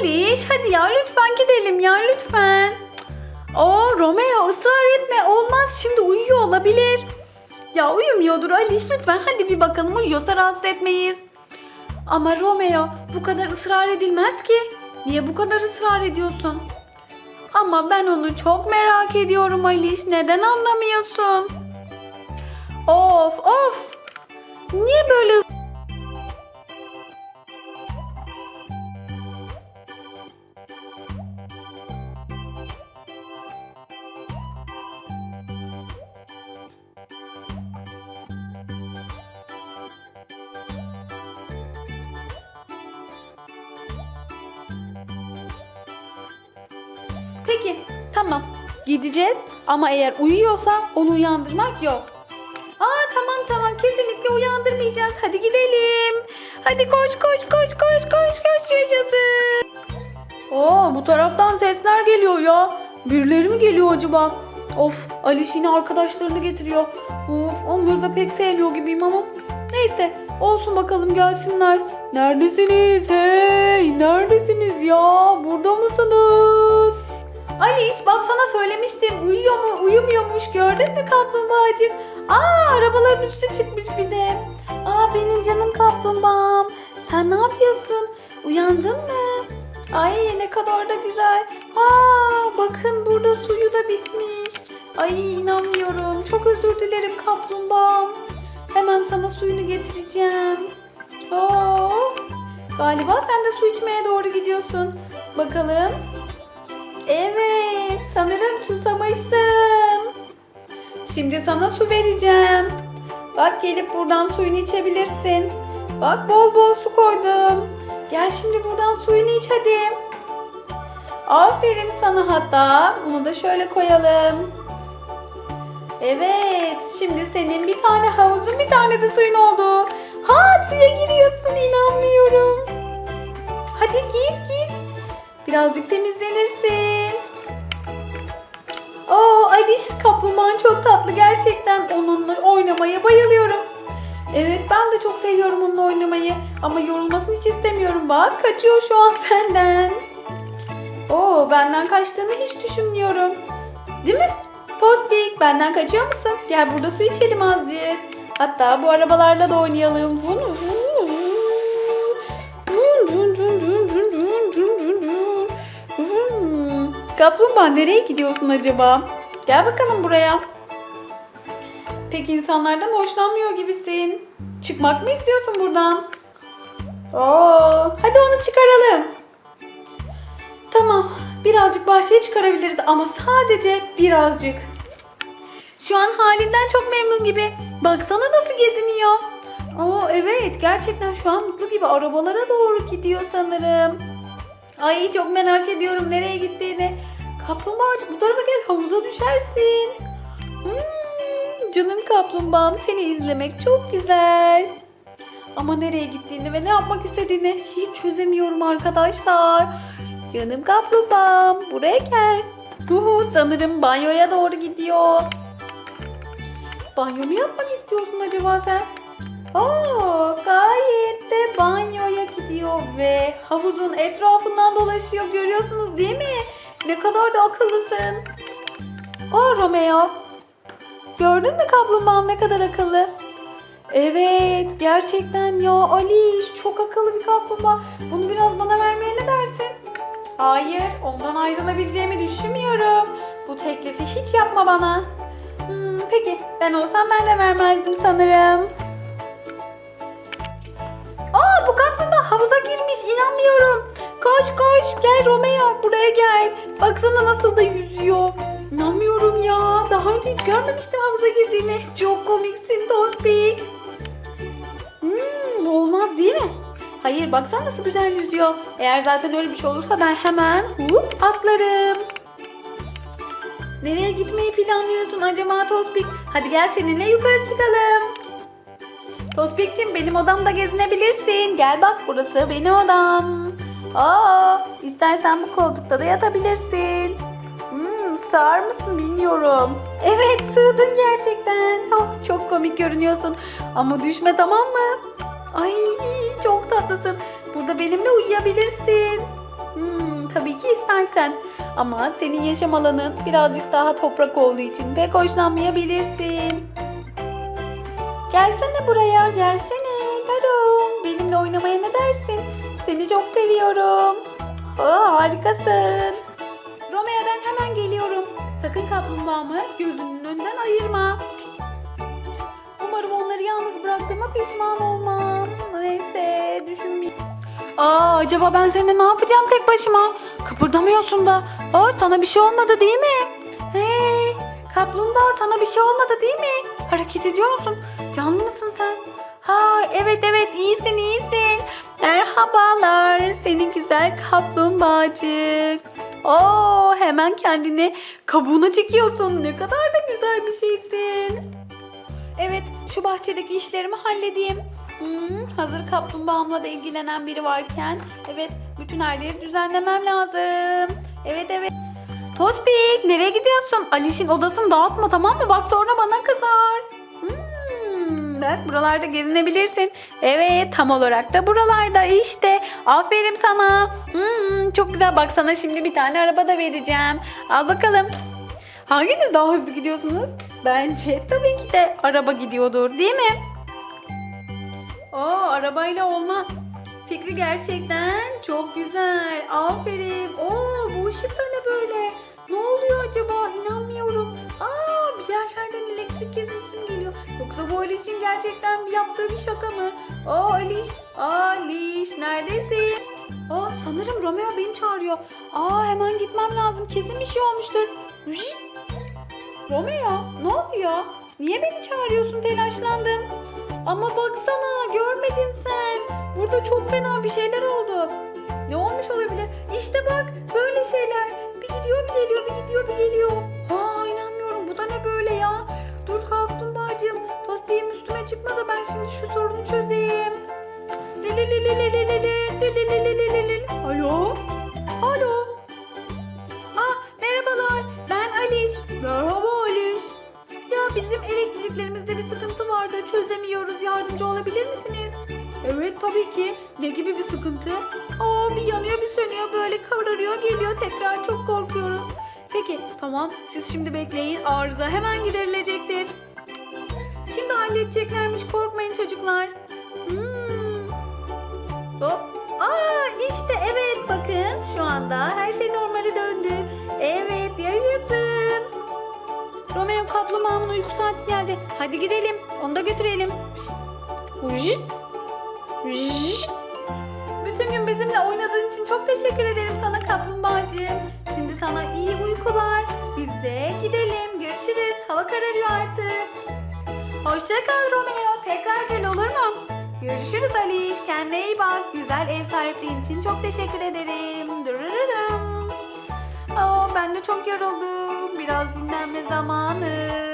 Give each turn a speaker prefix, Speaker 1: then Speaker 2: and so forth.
Speaker 1: Aliş hadi ya lütfen gidelim ya lütfen. O Romeo ısrar etme olmaz şimdi uyuyor olabilir. Ya uyumuyordur Aliş lütfen hadi bir bakalım uyuyorsa rahatsız etmeyiz. Ama Romeo bu kadar ısrar edilmez ki. Niye bu kadar ısrar ediyorsun? Ama ben onu çok merak ediyorum Aliş. Neden anlamıyorsun? Of of. Niye böyle Peki tamam gideceğiz ama eğer uyuyorsa onu uyandırmak yok. Aa tamam tamam kesinlikle uyandırmayacağız. Hadi gidelim. Hadi koş koş koş koş koş koş yaşasın. Oo bu taraftan sesler geliyor ya. Birileri mi geliyor acaba? Of Aliş yine arkadaşlarını getiriyor. Of onları da pek sevmiyor gibiyim ama. Neyse olsun bakalım gelsinler. Neredesiniz? Hey neredesiniz ya? Burada mısınız? Aliş bak sana söylemiştim. Uyuyor mu uyumuyormuş gördün mü kaplumbağacık? Aa arabaların üstü çıkmış bir de. Aa benim canım kaplumbağam. Sen ne yapıyorsun? Uyandın mı? Ay ne kadar da güzel. Aa bakın burada suyu da bitmiş. Ay inanmıyorum. Çok özür dilerim kaplumbağam. Hemen sana suyunu getireceğim. Oo, galiba sen de su içmeye doğru gidiyorsun. Bakalım. Evet, sanırım susamışsın. Şimdi sana su vereceğim. Bak gelip buradan suyunu içebilirsin. Bak bol bol su koydum. Gel şimdi buradan suyunu iç hadi. Aferin sana hatta. Bunu da şöyle koyalım. Evet, şimdi senin bir tane havuzun bir tane de suyun oldu. Ha suya giriyorsun inanmıyorum. Hadi gir gir. Birazcık temizlenirsin. Oo Aliş kaplumbağan çok tatlı gerçekten. Onunla oynamaya bayılıyorum. Evet ben de çok seviyorum onunla oynamayı. Ama yorulmasını hiç istemiyorum. Bak kaçıyor şu an senden. Oo benden kaçtığını hiç düşünmüyorum. Değil mi? Tospik benden kaçıyor musun? Gel burada su içelim azıcık. Hatta bu arabalarla da oynayalım. Kaplumbağa nereye gidiyorsun acaba? Gel bakalım buraya. Pek insanlardan hoşlanmıyor gibisin. Çıkmak mı istiyorsun buradan? Oo, hadi onu çıkaralım. Tamam, birazcık bahçeye çıkarabiliriz ama sadece birazcık. Şu an halinden çok memnun gibi. Baksana nasıl geziniyor. Oo evet, gerçekten şu an mutlu gibi arabalara doğru gidiyor sanırım. Ay çok merak ediyorum nereye gittiğini. Kaplumbağacık bu tarafa gel havuza düşersin. Hmm, canım kaplumbağam seni izlemek çok güzel. Ama nereye gittiğini ve ne yapmak istediğini hiç çözemiyorum arkadaşlar. Canım kaplumbağam buraya gel. Uhu, sanırım banyoya doğru gidiyor. Banyo mu yapmak istiyorsun acaba sen? Oo, ve havuzun etrafından dolaşıyor görüyorsunuz değil mi? Ne kadar da akıllısın. Aa Romeo. Gördün mü kaplumbağam ne kadar akıllı? Evet gerçekten ya Aliş çok akıllı bir kaplumbağa. Bunu biraz bana vermeye ne dersin? Hayır ondan ayrılabileceğimi düşünmüyorum. Bu teklifi hiç yapma bana. Hmm, peki ben olsam ben de vermezdim sanırım. Gel Romeo buraya gel. Baksana nasıl da yüzüyor. İnanmıyorum ya. Daha önce hiç görmemiştim havuza girdiğini. Çok komiksin Tospik. Hmm, olmaz değil mi? Hayır baksana nasıl güzel yüzüyor. Eğer zaten öyle bir şey olursa ben hemen hop atlarım. Nereye gitmeyi planlıyorsun acaba Tospik? Hadi gel seninle yukarı çıkalım. Tospik'cim benim odamda gezinebilirsin. Gel bak burası benim odam. Aa, istersen bu koltukta da yatabilirsin. Hmm, sığar mısın bilmiyorum. Evet sığdın gerçekten. Oh, çok komik görünüyorsun. Ama düşme tamam mı? Ay çok tatlısın. Burada benimle uyuyabilirsin. Hmm, istersen. Ama senin yaşam alanın birazcık daha toprak olduğu için pek hoşlanmayabilirsin. Gelsene buraya, gelsene. Hello. Benimle oynamaya ne dersin? Seni çok seviyorum. Aa, harikasın. Romeo ben hemen geliyorum. Sakın kaplumbağamı gözünün önünden ayırma. Umarım onları yalnız bıraktığıma pişman olmam. Neyse düşünmeyeyim. Aa acaba ben seninle ne yapacağım tek başıma? Kıpırdamıyorsun da. Aa sana bir şey olmadı değil mi? Hey kaplumbağa sana bir şey olmadı değil mi? Hareket ediyor musun? Canlı mısın sen? Ha evet evet iyisin iyisin. Merhabalar seni güzel kaplumbağacık. Oo hemen kendini kabuğuna çekiyorsun. Ne kadar da güzel bir şeysin. Evet, şu bahçedeki işlerimi halledeyim. Hmm, hazır kaplumbağamla da ilgilenen biri varken, evet, bütün her yeri düzenlemem lazım. Evet, evet. Tospik, nereye gidiyorsun? Aliş'in odasını dağıtma tamam mı? Bak sonra bana kızar. Bak buralarda gezinebilirsin. Evet, tam olarak da buralarda işte. Aferin sana. Hmm, çok güzel. Bak sana şimdi bir tane araba da vereceğim. Al bakalım. Hanginiz daha hızlı gidiyorsunuz? Bence tabii ki de araba gidiyordur değil mi? Oo arabayla olma. Fikri gerçekten çok güzel. Aferin. Oo bu ışık da? Ne Aliş'in gerçekten yaptığı bir şaka mı? Aa Aliş. Aliş neredesin? Aa sanırım Romeo beni çağırıyor. Aa hemen gitmem lazım. Kesin bir şey olmuştur. Şşt. Romeo ne oluyor? Niye beni çağırıyorsun telaşlandım. Ama baksana görmedin sen. Burada çok fena bir şeyler oldu. Ne olmuş olabilir? İşte bak böyle şeyler. Bir gidiyor bir geliyor bir gidiyor bir geliyor. Da ben şimdi şu sorunu çözeyim. Alo? Alo? Ah merhabalar ben Aliş. Merhaba Aliş. Ya bizim elektriklerimizde bir sıkıntı vardı çözemiyoruz yardımcı olabilir misiniz? Evet tabii ki. Ne gibi bir sıkıntı? Aa bir yanıyor bir sönüyor böyle kavrarıyor geliyor tekrar çok korkuyoruz. Peki tamam siz şimdi bekleyin arıza hemen giderilecektir. Şimdi halledeceklermiş korkmayın çocuklar. Hmm. Hop. Aa işte evet bakın şu anda her şey normale döndü. Evet yaşasın. Romeo kaplumbağamın uyku saati geldi. Hadi gidelim. Onu da götürelim. Şşt. Şşt. Bütün gün bizimle oynadığın için çok teşekkür ederim sana kaplumbağacığım. Şimdi sana iyi uykular. Biz de gidelim. Görüşürüz. Hava kararıyor artık. Hoşça kal Romeo. Tekrar gel olur mu? Görüşürüz Aliş. Kendine iyi bak. Güzel ev sahipliğin için çok teşekkür ederim. Dırırırım. Aa, ben de çok yoruldum. Biraz dinlenme zamanı.